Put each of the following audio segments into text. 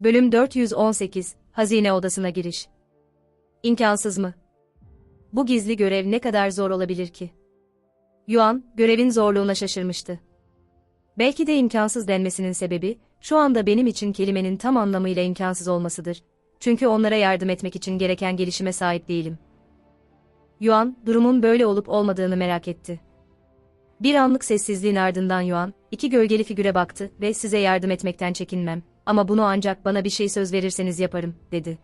Bölüm 418, Hazine Odasına Giriş. İmkansız mı? Bu gizli görev ne kadar zor olabilir ki? Yuan, görevin zorluğuna şaşırmıştı. Belki de imkansız denmesinin sebebi, şu anda benim için kelimenin tam anlamıyla imkansız olmasıdır. Çünkü onlara yardım etmek için gereken gelişime sahip değilim. Yuan, durumun böyle olup olmadığını merak etti. Bir anlık sessizliğin ardından Yuan, iki gölgeli figüre baktı ve size yardım etmekten çekinmem. Ama bunu ancak bana bir şey söz verirseniz yaparım, dedi.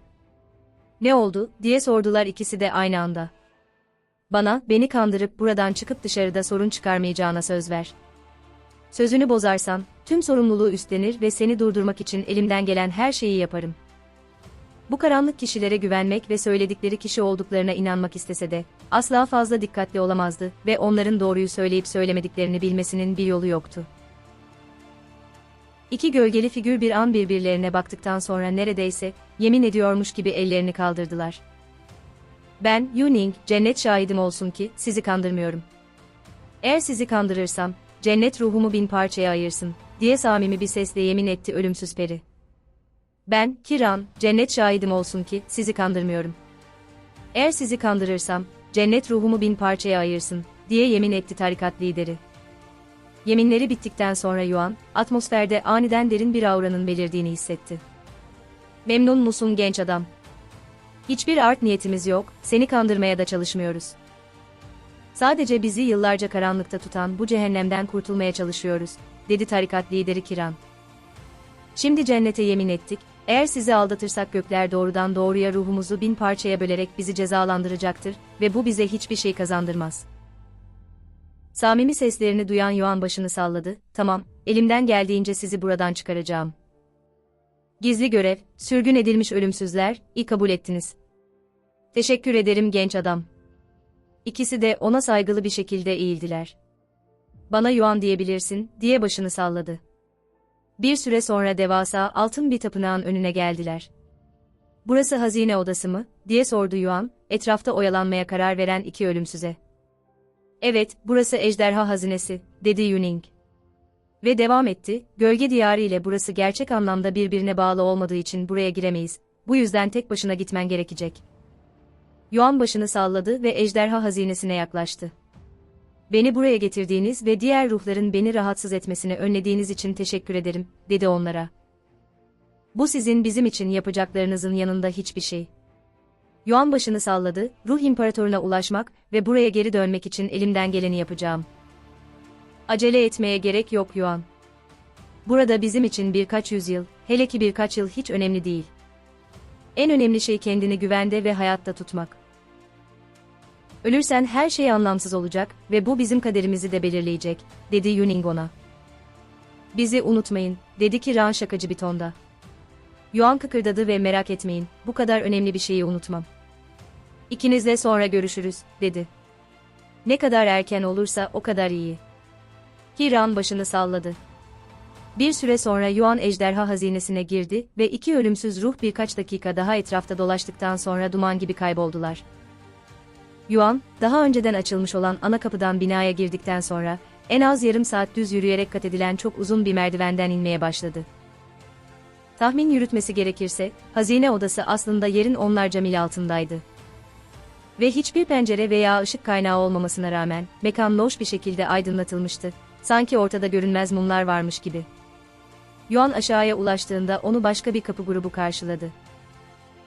Ne oldu, diye sordular ikisi de aynı anda. Bana, beni kandırıp buradan çıkıp dışarıda sorun çıkarmayacağına söz ver. Sözünü bozarsan, tüm sorumluluğu üstlenir ve seni durdurmak için elimden gelen her şeyi yaparım. Bu karanlık kişilere güvenmek ve söyledikleri kişi olduklarına inanmak istese de, asla fazla dikkatli olamazdı ve onların doğruyu söyleyip söylemediklerini bilmesinin bir yolu yoktu. İki gölgeli figür bir an birbirlerine baktıktan sonra neredeyse, yemin ediyormuş gibi ellerini kaldırdılar. Ben, Yuning, cennet şahidim olsun ki, sizi kandırmıyorum. Eğer sizi kandırırsam, cennet ruhumu bin parçaya ayırsın, diye samimi bir sesle yemin etti ölümsüz peri. Ben, Kiran, cennet şahidim olsun ki, sizi kandırmıyorum. Eğer sizi kandırırsam, cennet ruhumu bin parçaya ayırsın, diye yemin etti tarikat lideri. Yeminleri bittikten sonra Yuan, atmosferde aniden derin bir auranın belirdiğini hissetti. Memnun musun genç adam? Hiçbir art niyetimiz yok, seni kandırmaya da çalışmıyoruz. Sadece bizi yıllarca karanlıkta tutan bu cehennemden kurtulmaya çalışıyoruz, dedi tarikat lideri Kiran. Şimdi cennete yemin ettik, eğer sizi aldatırsak gökler doğrudan doğruya ruhumuzu bin parçaya bölerek bizi cezalandıracaktır ve bu bize hiçbir şey kazandırmaz. Samimi seslerini duyan Yuan başını salladı, tamam, elimden geldiğince sizi buradan çıkaracağım. Gizli görev, sürgün edilmiş ölümsüzler, iyi kabul ettiniz. Teşekkür ederim genç adam. İkisi de ona saygılı bir şekilde eğildiler. Bana Yuan diyebilirsin, diye başını salladı. Bir süre sonra devasa altın bir tapınağın önüne geldiler. Burası hazine odası mı, diye sordu Yuan, etrafta oyalanmaya karar veren iki ölümsüze. Evet, burası ejderha hazinesi, dedi Yuning. Ve devam etti, gölge diyarı ile burası gerçek anlamda birbirine bağlı olmadığı için buraya giremeyiz, bu yüzden tek başına gitmen gerekecek. Yuan başını salladı ve ejderha hazinesine yaklaştı. Beni buraya getirdiğiniz ve diğer ruhların beni rahatsız etmesini önlediğiniz için teşekkür ederim, dedi onlara. Bu sizin bizim için yapacaklarınızın yanında hiçbir şey. Yuan başını salladı, ruh imparatoruna ulaşmak ve buraya geri dönmek için elimden geleni yapacağım. Acele etmeye gerek yok Yuan. Burada bizim için birkaç yüzyıl, hele ki birkaç yıl hiç önemli değil. En önemli şey kendini güvende ve hayatta tutmak. Ölürsen her şey anlamsız olacak ve bu bizim kaderimizi de belirleyecek, dedi Yuning ona. Bizi unutmayın, dedi Kiran şakacı bir tonda. Yuan kıkırdadı ve merak etmeyin, bu kadar önemli bir şeyi unutmam. İkinizle sonra görüşürüz, dedi. Ne kadar erken olursa o kadar iyi. Kiran başını salladı. Bir süre sonra Yuan ejderha hazinesine girdi ve iki ölümsüz ruh birkaç dakika daha etrafta dolaştıktan sonra duman gibi kayboldular. Yuan, daha önceden açılmış olan ana kapıdan binaya girdikten sonra, en az yarım saat düz yürüyerek kat edilen çok uzun bir merdivenden inmeye başladı. Tahmin yürütmesi gerekirse, hazine odası aslında yerin onlarca mil altındaydı. Ve hiçbir pencere veya ışık kaynağı olmamasına rağmen, mekan loş bir şekilde aydınlatılmıştı, sanki ortada görünmez mumlar varmış gibi. Yuan aşağıya ulaştığında onu başka bir kapı grubu karşıladı.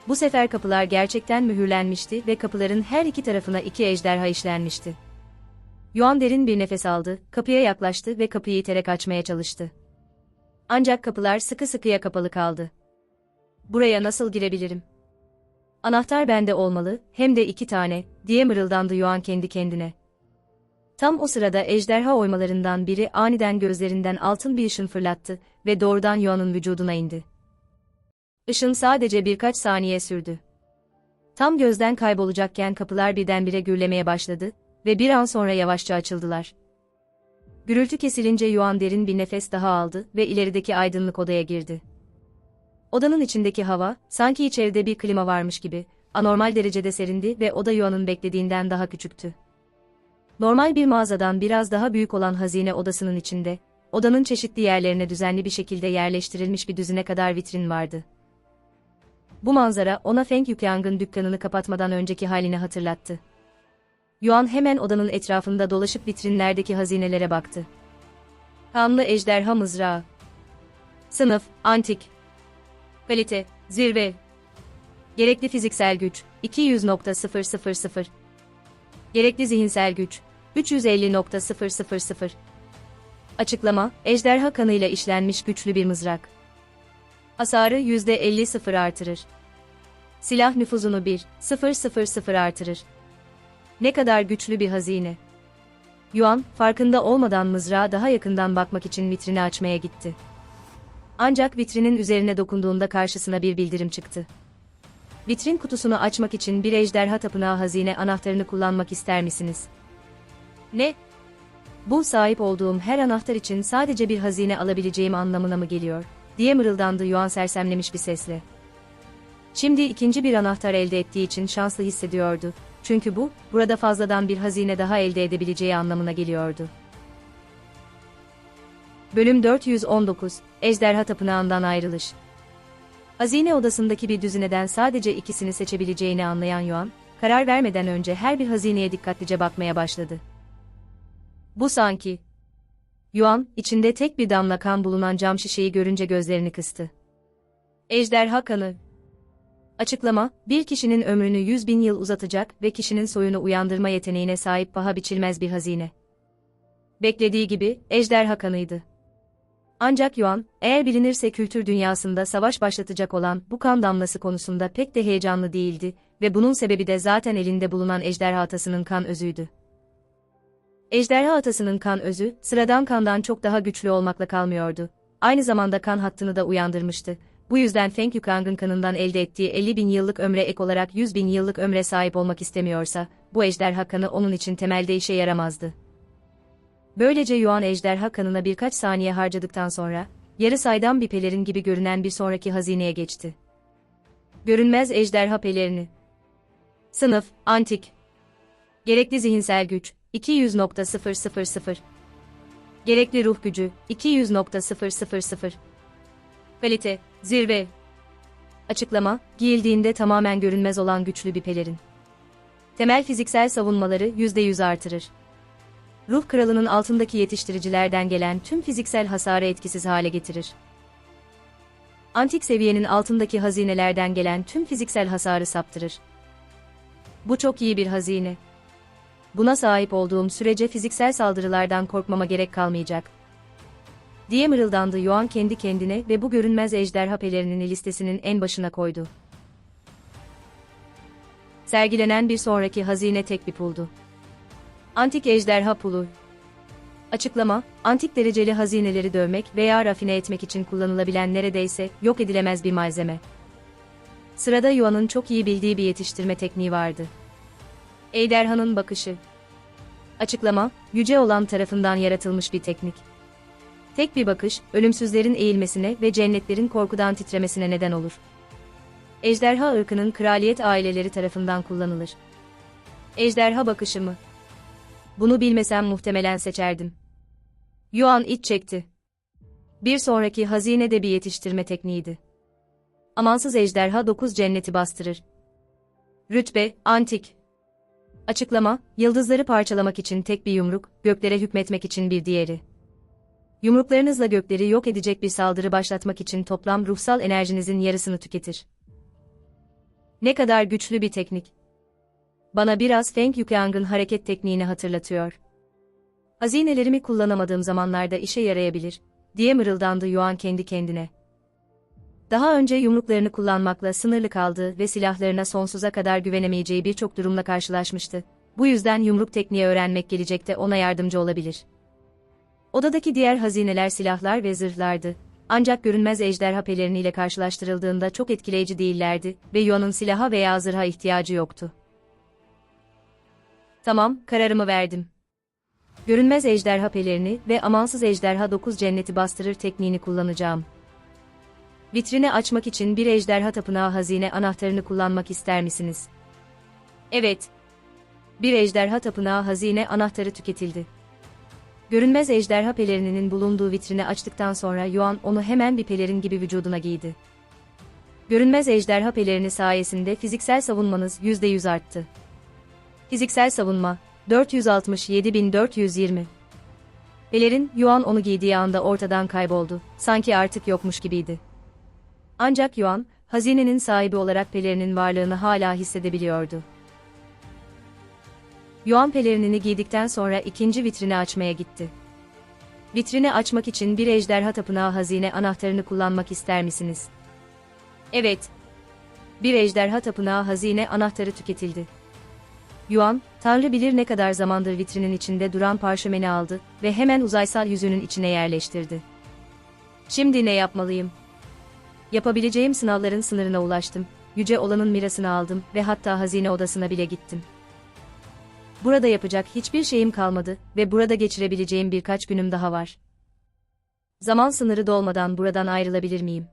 Bu sefer kapılar gerçekten mühürlenmişti ve kapıların her iki tarafına iki ejderha işlenmişti. Yuan derin bir nefes aldı, kapıya yaklaştı ve kapıyı iterek açmaya çalıştı. Ancak kapılar sıkı sıkıya kapalı kaldı. Buraya nasıl girebilirim? Anahtar bende olmalı, hem de iki tane, diye mırıldandı Yuan kendi kendine. Tam o sırada ejderha oymalarından biri aniden gözlerinden altın bir ışın fırlattı ve doğrudan Yuan'ın vücuduna indi. Işın sadece birkaç saniye sürdü. Tam gözden kaybolacakken kapılar birdenbire gürlemeye başladı ve bir an sonra yavaşça açıldılar. Gürültü kesilince Yuan derin bir nefes daha aldı ve ilerideki aydınlık odaya girdi. Odanın içindeki hava, sanki içeride bir klima varmış gibi, anormal derecede serindi ve oda Yuan'ın beklediğinden daha küçüktü. Normal bir mağazadan biraz daha büyük olan hazine odasının içinde, odanın çeşitli yerlerine düzenli bir şekilde yerleştirilmiş bir düzine kadar vitrin vardı. Bu manzara ona Feng Yukyang'ın dükkanını kapatmadan önceki halini hatırlattı. Yuan hemen odanın etrafında dolaşıp vitrinlerdeki hazinelere baktı. Kanlı ejderha mızrağı. Sınıf, antik. Kalite, zirve. Gerekli fiziksel güç, 200.000. Gerekli zihinsel güç, 350.000. Açıklama, ejderha kanıyla işlenmiş güçlü bir mızrak. Hasarı %50 sıfır artırır. Silah nüfuzunu 1, 000 artırır. Ne kadar güçlü bir hazine. Yuan, farkında olmadan mızrağa daha yakından bakmak için vitrini açmaya gitti. Ancak vitrinin üzerine dokunduğunda karşısına bir bildirim çıktı. Vitrin kutusunu açmak için bir ejderha tapınağı hazine anahtarını kullanmak ister misiniz? Ne? Bu sahip olduğum her anahtar için sadece bir hazine alabileceğim anlamına mı geliyor? diye mırıldandı Yuan sersemlemiş bir sesle. Şimdi ikinci bir anahtar elde ettiği için şanslı hissediyordu. Çünkü bu, burada fazladan bir hazine daha elde edebileceği anlamına geliyordu. Bölüm 419, Ejderha Tapınağından Ayrılış Hazine odasındaki bir düzineden sadece ikisini seçebileceğini anlayan Yuan, karar vermeden önce her bir hazineye dikkatlice bakmaya başladı. Bu sanki. Yuan, içinde tek bir damla kan bulunan cam şişeyi görünce gözlerini kıstı. Ejderha kanı. Açıklama, bir kişinin ömrünü 100 bin yıl uzatacak ve kişinin soyunu uyandırma yeteneğine sahip paha biçilmez bir hazine. Beklediği gibi, ejderha kanıydı. Ancak Yuan, eğer bilinirse kültür dünyasında savaş başlatacak olan bu kan damlası konusunda pek de heyecanlı değildi ve bunun sebebi de zaten elinde bulunan ejderha atasının kan özüydü. Ejderha atasının kan özü, sıradan kandan çok daha güçlü olmakla kalmıyordu. Aynı zamanda kan hattını da uyandırmıştı. Bu yüzden Feng Yukang'ın kanından elde ettiği 50 bin yıllık ömre ek olarak 100 bin yıllık ömre sahip olmak istemiyorsa, bu ejderha kanı onun için temelde işe yaramazdı. Böylece Yuan ejderha kanına birkaç saniye harcadıktan sonra, yarı saydam bir pelerin gibi görünen bir sonraki hazineye geçti. Görünmez ejderha pelerini. Sınıf, antik. Gerekli zihinsel güç, 200.000. Gerekli ruh gücü, 200.000. Kalite, zirve. Açıklama, giyildiğinde tamamen görünmez olan güçlü bir pelerin. Temel fiziksel savunmaları %100 artırır. Ruh kralının altındaki yetiştiricilerden gelen tüm fiziksel hasarı etkisiz hale getirir. Antik seviyenin altındaki hazinelerden gelen tüm fiziksel hasarı saptırır. Bu çok iyi bir hazine. Buna sahip olduğum sürece fiziksel saldırılardan korkmama gerek kalmayacak. Diye mırıldandı Yuan kendi kendine ve bu görünmez ejderha pelerinin listesinin en başına koydu. Sergilenen bir sonraki hazine tek bir puldu. Antik ejderha pulu. Açıklama, antik dereceli hazineleri dövmek veya rafine etmek için kullanılabilen neredeyse yok edilemez bir malzeme. Sırada Yuan'ın çok iyi bildiği bir yetiştirme tekniği vardı. Ejderhanın bakışı. Açıklama, yüce olan tarafından yaratılmış bir teknik. Tek bir bakış, ölümsüzlerin eğilmesine ve cennetlerin korkudan titremesine neden olur. Ejderha ırkının kraliyet aileleri tarafından kullanılır. Ejderha bakışı mı? Bunu bilmesem muhtemelen seçerdim. Yuan iç çekti. Bir sonraki hazine de bir yetiştirme tekniğiydi. Amansız ejderha dokuz cenneti bastırır. Rütbe, antik. Açıklama, yıldızları parçalamak için tek bir yumruk, göklere hükmetmek için bir diğeri. Yumruklarınızla gökleri yok edecek bir saldırı başlatmak için toplam ruhsal enerjinizin yarısını tüketir. Ne kadar güçlü bir teknik. Bana biraz Feng Yukyang'ın hareket tekniğini hatırlatıyor. Hazinelerimi kullanamadığım zamanlarda işe yarayabilir, diye mırıldandı Yuan kendi kendine. Daha önce yumruklarını kullanmakla sınırlı kaldığı ve silahlarına sonsuza kadar güvenemeyeceği birçok durumla karşılaşmıştı. Bu yüzden yumruk tekniği öğrenmek gelecekte ona yardımcı olabilir. Odadaki diğer hazineler silahlar ve zırhlardı. Ancak görünmez ejderha pelerin'iyle karşılaştırıldığında çok etkileyici değillerdi ve Yuan'ın silaha veya zırha ihtiyacı yoktu. Tamam, kararımı verdim. Görünmez ejderha pelerini ve amansız ejderha 9 cenneti bastırır tekniğini kullanacağım. Vitrini açmak için bir ejderha tapınağı hazine anahtarını kullanmak ister misiniz? Evet. Bir ejderha tapınağı hazine anahtarı tüketildi. Görünmez ejderha pelerininin bulunduğu vitrini açtıktan sonra Yuan onu hemen bir pelerin gibi vücuduna giydi. Görünmez ejderha pelerini sayesinde fiziksel savunmanız %100 arttı. Fiziksel savunma 467.420 Pelerin, Yuan onu giydiği anda ortadan kayboldu, sanki artık yokmuş gibiydi. Ancak Yuan, hazinenin sahibi olarak pelerinin varlığını hala hissedebiliyordu. Yuan pelerinini giydikten sonra ikinci vitrini açmaya gitti. Vitrini açmak için bir ejderha tapınağı hazine anahtarını kullanmak ister misiniz? Evet. Bir ejderha tapınağı hazine anahtarı tüketildi. Yuan, Tanrı bilir ne kadar zamandır vitrinin içinde duran parşömeni aldı ve hemen uzaysal yüzünün içine yerleştirdi. Şimdi ne yapmalıyım? Yapabileceğim sınavların sınırına ulaştım, yüce olanın mirasını aldım ve hatta hazine odasına bile gittim. Burada yapacak hiçbir şeyim kalmadı ve burada geçirebileceğim birkaç günüm daha var. Zaman sınırı dolmadan buradan ayrılabilir miyim?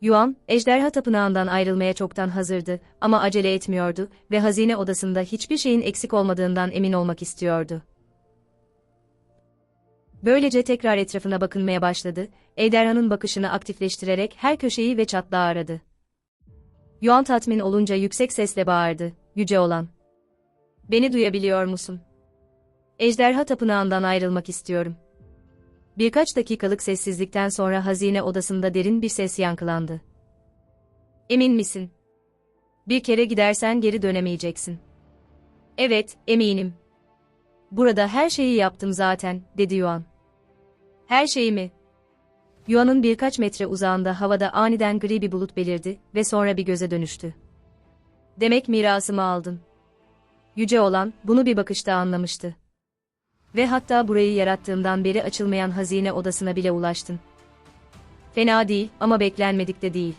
Yuan, ejderha tapınağından ayrılmaya çoktan hazırdı ama acele etmiyordu ve hazine odasında hiçbir şeyin eksik olmadığından emin olmak istiyordu. Böylece tekrar etrafına bakınmaya başladı, ejderhanın bakışını aktifleştirerek her köşeyi ve çatlağı aradı. Yuan tatmin olunca yüksek sesle bağırdı, yüce olan. Beni duyabiliyor musun? Ejderha tapınağından ayrılmak istiyorum. Birkaç dakikalık sessizlikten sonra hazine odasında derin bir ses yankılandı. Emin misin? Bir kere gidersen geri dönemeyeceksin. Evet, eminim. Burada her şeyi yaptım zaten, dedi Yuan. Her şeyi mi? Yuan'ın birkaç metre uzağında havada aniden gri bir bulut belirdi ve sonra bir göze dönüştü. Demek mirasımı aldın. Yüce olan, bunu bir bakışta anlamıştı. Ve hatta burayı yarattığımdan beri açılmayan hazine odasına bile ulaştın. Fena değil ama beklenmedik de değil.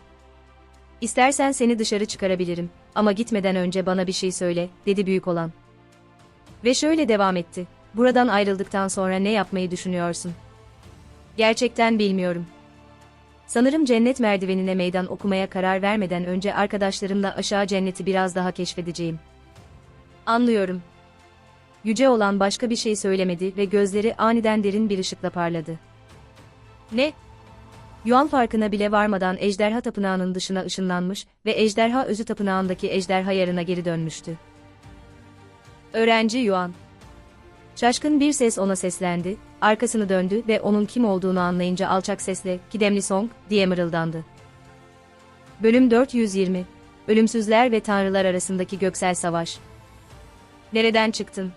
İstersen seni dışarı çıkarabilirim ama gitmeden önce bana bir şey söyle, dedi büyük olan. Ve şöyle devam etti. Buradan ayrıldıktan sonra ne yapmayı düşünüyorsun? Gerçekten bilmiyorum. Sanırım cennet merdivenine meydan okumaya karar vermeden önce arkadaşlarımla aşağı cenneti biraz daha keşfedeceğim. Anlıyorum. Yüce olan başka bir şey söylemedi ve gözleri aniden derin bir ışıkla parladı. Ne? Yuan farkına bile varmadan ejderha tapınağının dışına ışınlanmış ve ejderha özü tapınağındaki ejderha yarına geri dönmüştü. Öğrenci Yuan. Şaşkın bir ses ona seslendi, arkasını döndü ve onun kim olduğunu anlayınca alçak sesle, Kidemli Song, diye mırıldandı. Bölüm 420 Ölümsüzler ve Tanrılar arasındaki göksel savaş. Nereden çıktın?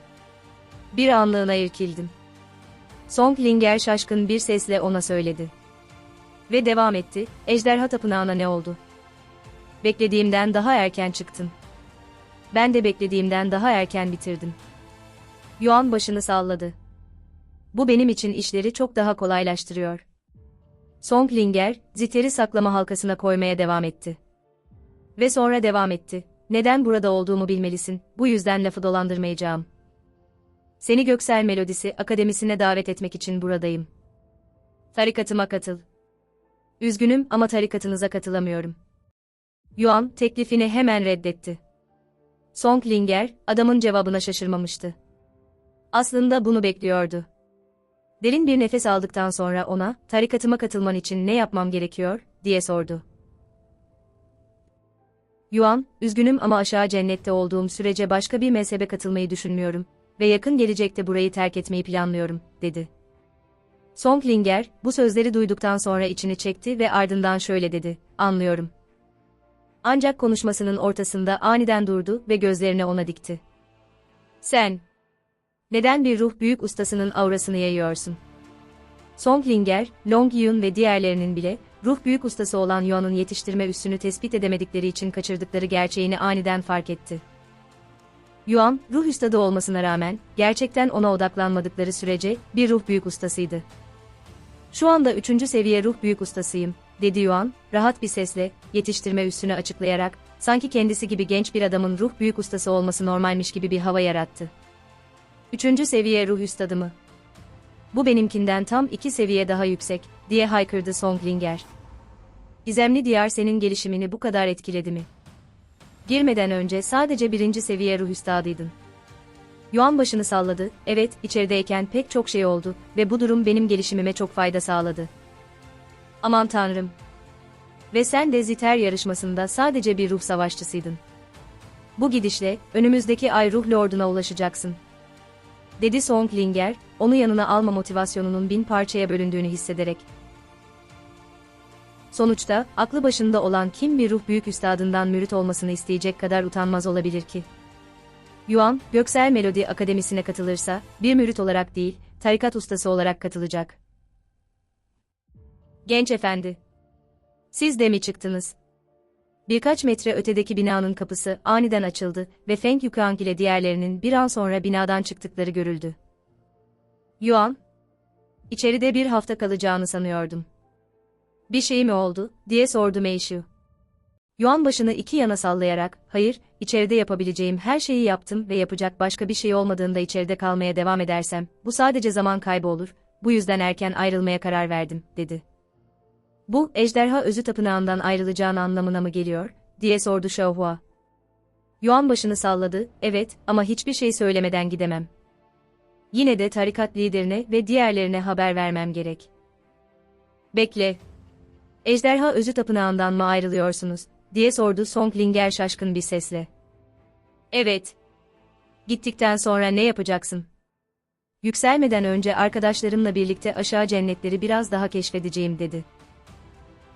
Bir anlığına irkildim. Song Linger şaşkın bir sesle ona söyledi. Ve devam etti, ejderha tapınağına ne oldu? Beklediğimden daha erken çıktın. Ben de beklediğimden daha erken bitirdim. Yuan başını salladı. Bu benim için işleri çok daha kolaylaştırıyor. Song Linger, ziteri saklama halkasına koymaya devam etti. Ve sonra devam etti. Neden burada olduğumu bilmelisin, bu yüzden lafı dolandırmayacağım. Seni Göksel Melodisi Akademisi'ne davet etmek için buradayım. Tarikatıma katıl. Üzgünüm ama tarikatınıza katılamıyorum. Yuan teklifini hemen reddetti. Song Linger, adamın cevabına şaşırmamıştı. Aslında bunu bekliyordu. Derin bir nefes aldıktan sonra ona, tarikatıma katılman için ne yapmam gerekiyor, diye sordu. Yuan, üzgünüm ama aşağı cennette olduğum sürece başka bir mezhebe katılmayı düşünmüyorum ve yakın gelecekte burayı terk etmeyi planlıyorum, dedi. Song Linger, bu sözleri duyduktan sonra içini çekti ve ardından şöyle dedi, anlıyorum. Ancak konuşmasının ortasında aniden durdu ve gözlerini ona dikti. Sen, neden bir ruh büyük ustasının aurasını yayıyorsun? Song Linger, Long Yun ve diğerlerinin bile, ruh büyük ustası olan Yuan'ın yetiştirme üssünü tespit edemedikleri için kaçırdıkları gerçeğini aniden fark etti. Yuan, ruh üstadı olmasına rağmen, gerçekten ona odaklanmadıkları sürece, bir ruh büyük ustasıydı. Şu anda üçüncü seviye ruh büyük ustasıyım, dedi Yuan, rahat bir sesle, yetiştirme üssünü açıklayarak, sanki kendisi gibi genç bir adamın ruh büyük ustası olması normalmiş gibi bir hava yarattı. Üçüncü seviye ruh üstadı mı? Bu benimkinden tam iki seviye daha yüksek, diye haykırdı Songlinger. Gizemli diyar senin gelişimini bu kadar etkiledi mi? Girmeden önce sadece birinci seviye ruh üstadıydın. Yuan başını salladı, evet, içerideyken pek çok şey oldu ve bu durum benim gelişimime çok fayda sağladı. Aman tanrım. Ve sen de Ziter yarışmasında sadece bir ruh savaşçısıydın. Bu gidişle, önümüzdeki ay ruh lorduna ulaşacaksın. Dedi Songlinger, onu yanına alma motivasyonunun bin parçaya bölündüğünü hissederek. Sonuçta, aklı başında olan kim bir ruh büyük üstadından mürit olmasını isteyecek kadar utanmaz olabilir ki? Yuan, Göksel Melodi Akademisi'ne katılırsa, bir mürit olarak değil, tarikat ustası olarak katılacak. Genç efendi. Siz de mi çıktınız? Birkaç metre ötedeki binanın kapısı aniden açıldı ve Feng Yukang ile diğerlerinin bir an sonra binadan çıktıkları görüldü. Yuan, içeride bir hafta kalacağını sanıyordum. Bir şey mi oldu, diye sordu Meishu. Yuan başını iki yana sallayarak, hayır, içeride yapabileceğim her şeyi yaptım ve yapacak başka bir şey olmadığında içeride kalmaya devam edersem, bu sadece zaman kaybı olur, bu yüzden erken ayrılmaya karar verdim, dedi. Bu, ejderha özü tapınağından ayrılacağın anlamına mı geliyor, diye sordu Xiaohua. Yuan başını salladı, evet, ama hiçbir şey söylemeden gidemem. Yine de tarikat liderine ve diğerlerine haber vermem gerek. Bekle. Ejderha özü tapınağından mı ayrılıyorsunuz, diye sordu Songlinger şaşkın bir sesle. Evet. Gittikten sonra ne yapacaksın? Yükselmeden önce arkadaşlarımla birlikte aşağı cennetleri biraz daha keşfedeceğim dedi.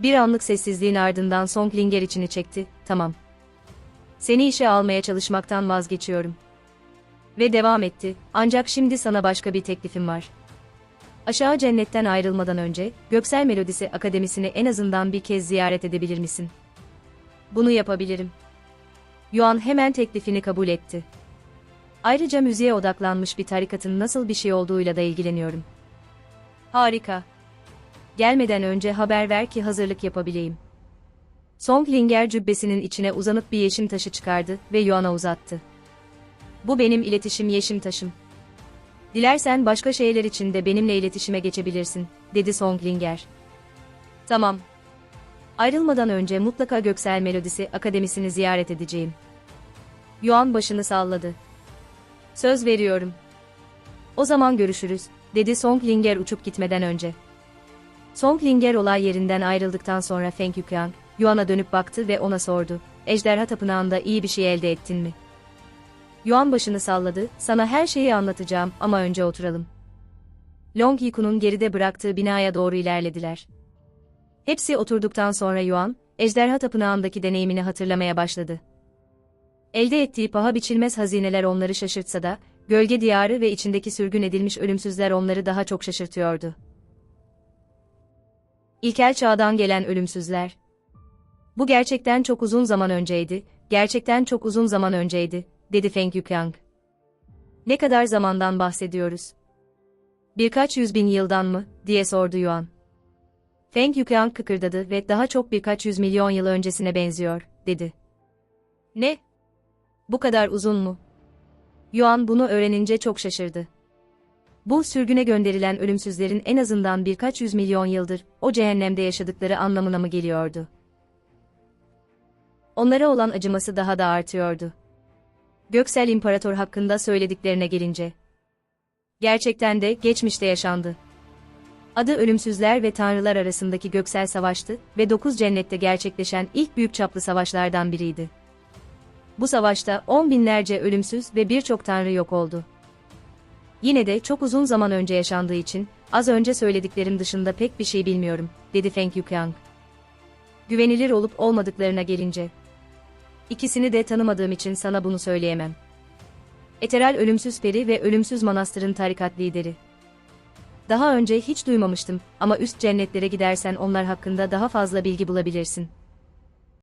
Bir anlık sessizliğin ardından Songlinger içini çekti, tamam. Seni işe almaya çalışmaktan vazgeçiyorum. Ve devam etti, ancak şimdi sana başka bir teklifim var. Aşağı cennetten ayrılmadan önce, Göksel Melodisi Akademisi'ni en azından bir kez ziyaret edebilir misin? Bunu yapabilirim. Yuan hemen teklifini kabul etti. Ayrıca müziğe odaklanmış bir tarikatın nasıl bir şey olduğuyla da ilgileniyorum. Harika. Gelmeden önce haber ver ki hazırlık yapabileyim. Songlinger cübbesinin içine uzanıp bir yeşim taşı çıkardı ve Yuan'a uzattı. Bu benim iletişim yeşim taşım. Dilersen başka şeyler için de benimle iletişime geçebilirsin, dedi Songlinger. Tamam. Ayrılmadan önce mutlaka Göksel Melodisi Akademisi'ni ziyaret edeceğim. Yuan başını salladı. Söz veriyorum. O zaman görüşürüz, dedi Songlinger uçup gitmeden önce. Songlinger olay yerinden ayrıldıktan sonra Feng Yukyang, Yuan'a dönüp baktı ve ona sordu. Ejderha Tapınağı'nda iyi bir şey elde ettin mi? Yuan başını salladı, sana her şeyi anlatacağım ama önce oturalım. Long Yiku'nun geride bıraktığı binaya doğru ilerlediler. Hepsi oturduktan sonra Yuan, Ejderha Tapınağı'ndaki deneyimini hatırlamaya başladı. Elde ettiği paha biçilmez hazineler onları şaşırtsa da, gölge diyarı ve içindeki sürgün edilmiş ölümsüzler onları daha çok şaşırtıyordu. İlkel çağdan gelen ölümsüzler. Bu gerçekten çok uzun zaman önceydi, gerçekten çok uzun zaman önceydi, dedi Feng Yukyang. Ne kadar zamandan bahsediyoruz? Birkaç yüz bin yıldan mı, diye sordu Yuan. Feng Yukyang kıkırdadı ve daha çok birkaç yüz milyon yıl öncesine benziyor, dedi. Ne? Bu kadar uzun mu? Yuan bunu öğrenince çok şaşırdı. Bu sürgüne gönderilen ölümsüzlerin en azından birkaç yüz milyon yıldır o cehennemde yaşadıkları anlamına mı geliyordu? Onlara olan acıması daha da artıyordu. Göksel İmparator hakkında söylediklerine gelince. Gerçekten de geçmişte yaşandı. Adı ölümsüzler ve tanrılar arasındaki göksel savaştı ve dokuz cennette gerçekleşen ilk büyük çaplı savaşlardan biriydi. Bu savaşta on binlerce ölümsüz ve birçok tanrı yok oldu. Yine de çok uzun zaman önce yaşandığı için, az önce söylediklerim dışında pek bir şey bilmiyorum, dedi Feng Yukyang. Güvenilir olup olmadıklarına gelince. İkisini de tanımadığım için sana bunu söyleyemem. Eteral Ölümsüz Peri ve Ölümsüz Manastır'ın tarikat lideri. Daha önce hiç duymamıştım ama üst cennetlere gidersen onlar hakkında daha fazla bilgi bulabilirsin.